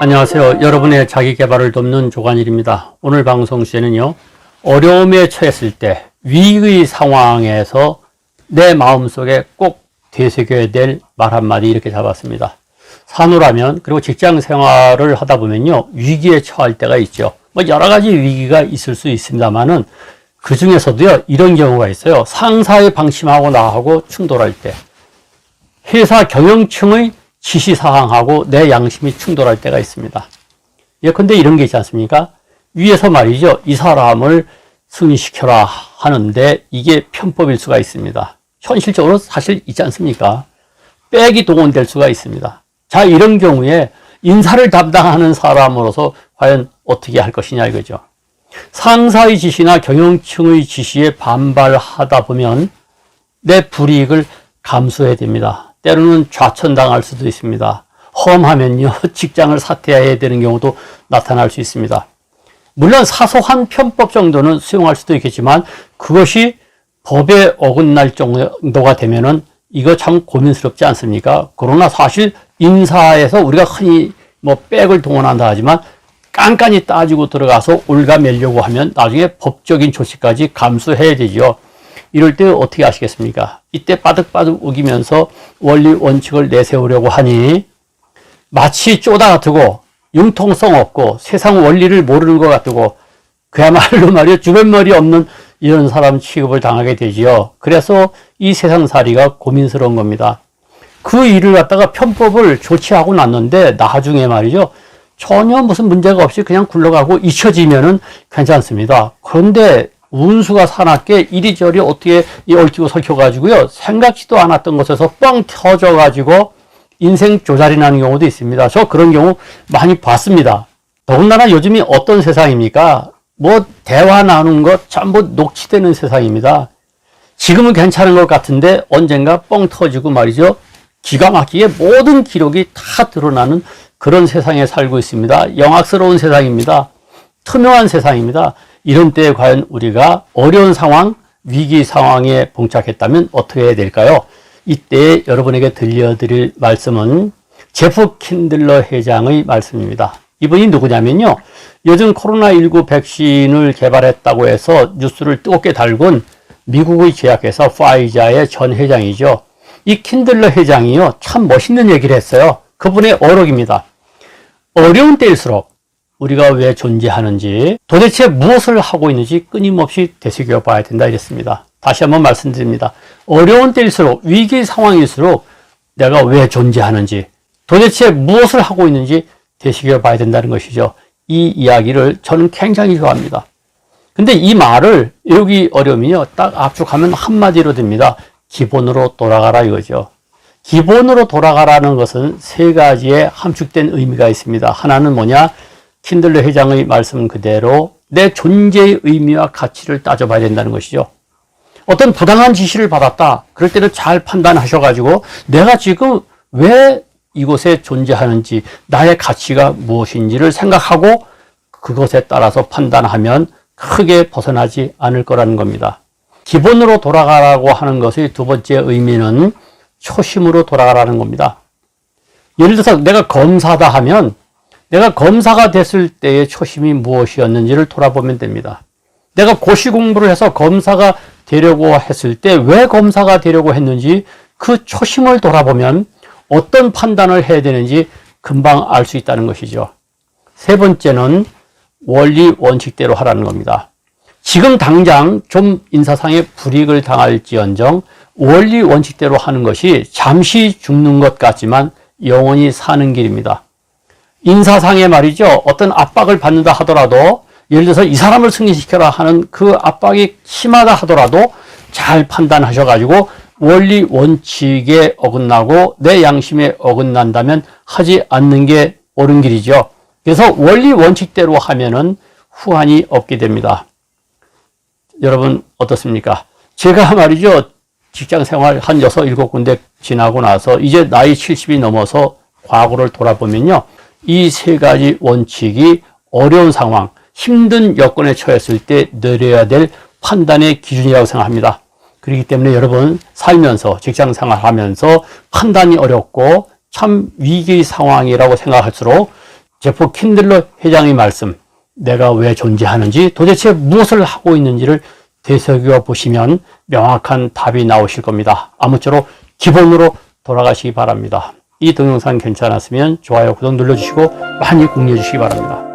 안녕하세요. 여러분의 자기 개발을 돕는 조관일입니다. 오늘 방송 주제는요. 어려움에 처했을 때 위기의 상황에서 내 마음속에 꼭 되새겨야 될 말 한마디 이렇게 잡았습니다. 산후라면 그리고 직장 생활을 하다 보면요. 위기에 처할 때가 있죠. 뭐 여러 가지 위기가 있을 수 있습니다만은 그 중에서도요. 이런 경우가 있어요. 상사의 방침하고 나하고 충돌할 때 회사 경영층의 지시사항하고 내 양심이 충돌할 때가 있습니다. 예컨대 이런 게 있지 않습니까? 위에서 말이죠. 이 사람을 승인시켜라 하는데 이게 편법일 수가 있습니다. 현실적으로 사실 있지 않습니까? 백이 동원될 수가 있습니다. 자, 이런 경우에 인사를 담당하는 사람으로서 과연 어떻게 할 것이냐 이거죠. 상사의 지시나 경영층의 지시에 반발하다 보면 내 불이익을 감수해야 됩니다. 때로는 좌천당할 수도 있습니다. 험하면요, 직장을 사퇴해야 되는 경우도 나타날 수 있습니다. 물론 사소한 편법 정도는 수용할 수도 있겠지만 그것이 법에 어긋날 정도가 되면은 이거 참 고민스럽지 않습니까? 그러나 사실 인사에서 우리가 흔히 뭐 백을 동원한다 하지만 깐깐히 따지고 들어가서 올가매려고 하면 나중에 법적인 조치까지 감수해야 되죠. 이럴 때 어떻게 하시겠습니까? 이때 바득바득 우기면서 원리 원칙을 내세우려고 하니 마치 쪼다 같고 융통성 없고 세상 원리를 모르는 것 같고 그야말로 말이요 주변머리 없는 이런 사람 취급을 당하게 되지요. 그래서 이 세상살이가 고민스러운 겁니다. 그 일을 갖다가 편법을 조치하고 났는데 나중에 말이죠. 전혀 무슨 문제가 없이 그냥 굴러가고 잊혀지면은 괜찮습니다. 그런데 운수가 사납게 이리저리 어떻게 얽히고 설켜가지고요. 생각지도 않았던 곳에서 뻥 터져가지고 인생 조잘이 나는 경우도 있습니다. 저 그런 경우 많이 봤습니다. 더군다나 요즘이 어떤 세상입니까? 뭐 대화 나누는 것 전부 녹취되는 세상입니다. 지금은 괜찮은 것 같은데 언젠가 뻥 터지고 말이죠. 기가 막히게 모든 기록이 다 드러나는 그런 세상에 살고 있습니다. 영악스러운 세상입니다. 투명한 세상입니다. 이런 때에 과연 우리가 어려운 상황, 위기 상황에 봉착했다면 어떻게 해야 될까요? 이때 여러분에게 들려드릴 말씀은 제프 킨들러 회장의 말씀입니다. 이분이 누구냐면요. 요즘 코로나19 백신을 개발했다고 해서 뉴스를 뜨겁게 달군 미국의 제약회사 파이자의 전 회장이죠. 이 킨들러 회장이요. 참 멋있는 얘기를 했어요. 그분의 어록입니다. 어려운 때일수록 우리가 왜 존재하는지 도대체 무엇을 하고 있는지 끊임없이 되새겨 봐야 된다 이랬습니다. 다시 한번 말씀드립니다. 어려운 때일수록 위기 상황일수록 내가 왜 존재하는지 도대체 무엇을 하고 있는지 되새겨 봐야 된다는 것이죠. 이 이야기를 저는 굉장히 좋아합니다. 근데 이 말을 여기 어려우면요. 딱 압축하면 한마디로 됩니다. 기본으로 돌아가라 이거죠. 기본으로 돌아가라는 것은 세 가지의 함축된 의미가 있습니다. 하나는 뭐냐? 킨들러 회장의 말씀 그대로 내 존재의 의미와 가치를 따져봐야 된다는 것이죠. 어떤 부당한 지시를 받았다. 그럴 때는 잘 판단하셔가지고 내가 지금 왜 이곳에 존재하는지 나의 가치가 무엇인지를 생각하고 그것에 따라서 판단하면 크게 벗어나지 않을 거라는 겁니다. 기본으로 돌아가라고 하는 것의 두 번째 의미는 초심으로 돌아가라는 겁니다. 예를 들어서 내가 검사다 하면 내가 검사가 됐을 때의 초심이 무엇이었는지를 돌아보면 됩니다. 내가 고시 공부를 해서 검사가 되려고 했을 때 왜 검사가 되려고 했는지 그 초심을 돌아보면 어떤 판단을 해야 되는지 금방 알 수 있다는 것이죠. 세 번째는 원리 원칙대로 하라는 겁니다. 지금 당장 좀 인사상의 불이익을 당할지언정 원리 원칙대로 하는 것이 잠시 죽는 것 같지만 영원히 사는 길입니다. 인사상에 말이죠. 어떤 압박을 받는다 하더라도 예를 들어서 이 사람을 승진시켜라 하는 그 압박이 심하다 하더라도 잘 판단하셔가지고 원리 원칙에 어긋나고 내 양심에 어긋난다면 하지 않는 게 옳은 길이죠. 그래서 원리 원칙대로 하면은 후한이 없게 됩니다. 여러분 어떻습니까? 제가 말이죠. 직장 생활 한 여섯 일곱 군데 지나고 나서 이제 나이 70이 넘어서 과거를 돌아보면요. 이 세 가지 원칙이 어려운 상황, 힘든 여건에 처했을 때 내려야 될 판단의 기준이라고 생각합니다. 그렇기 때문에 여러분 살면서 직장 생활하면서 판단이 어렵고 참 위기 상황이라고 생각할수록 제프 킨들러 회장의 말씀 내가 왜 존재하는지 도대체 무엇을 하고 있는지를 되새겨 보시면 명확한 답이 나오실 겁니다. 아무쪼록 기본으로 돌아가시기 바랍니다. 이 동영상 괜찮았으면 좋아요, 구독 눌러주시고 많이 공유해 주시기 바랍니다.